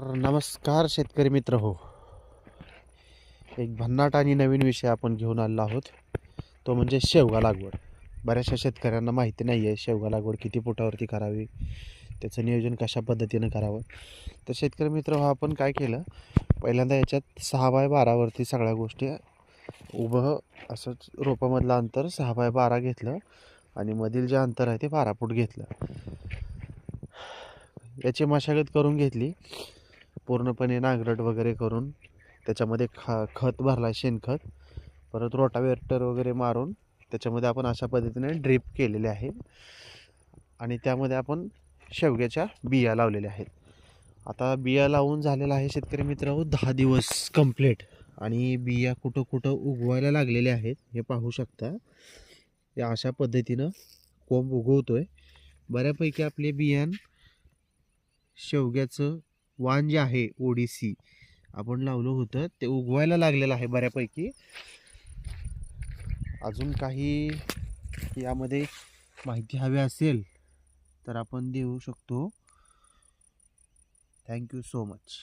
तर नमस्कार शेतकरी मित्र हो. एक भन्नाट आणि नवीन विषय आपण घेऊन आलेलो आहोत. तो म्हणजे शेवगा लागवड. बऱ्याचशा शेतकऱ्यांना माहिती नाही आहे शेवगा लागवड किती फुटावरती करावी त्याचं नियोजन कशा पद्धतीनं करावं. तर शेतकरी मित्र हो आपण काय केलं पहिल्यांदा याच्यात सहा बाय बारावरती सगळ्या गोष्टी उभं असंच रोपामधलं अंतर सहा बाय बारा घेतलं आणि मधील जे अंतर आहे ते बारा फूट घेतलं. याची मशागत करून घेतली. पूर्णपणे नांगरट वगैरे करून त्याच्यामध्ये खा खत भरला शेणखत. परत रोटावेटर वगैरे मारून त्याच्यामध्ये आपण अशा पद्धतीने ड्रीप केलेले आहे. आणि त्यामध्ये आपण शेवग्याच्या बिया लावलेल्या आहेत. आता बिया लावून झालेला आहे शेतकरी मित्र दहा दिवस कंप्लीट आणि बिया कुठं कुठं उगवायला लागलेल्या आहेत हे पाहू शकता. या अशा पद्धतीनं कोंब उगवतो आहे बऱ्यापैकी आपले बियाण शेवग्याचं वाण जे आहे ओडिसी आपण लावलं होतं ते उगवायला लागलेलं आहे बऱ्यापैकी. अजून काही यामध्ये माहिती हवी असेल तर आपण देऊ शकतो. Thank you so much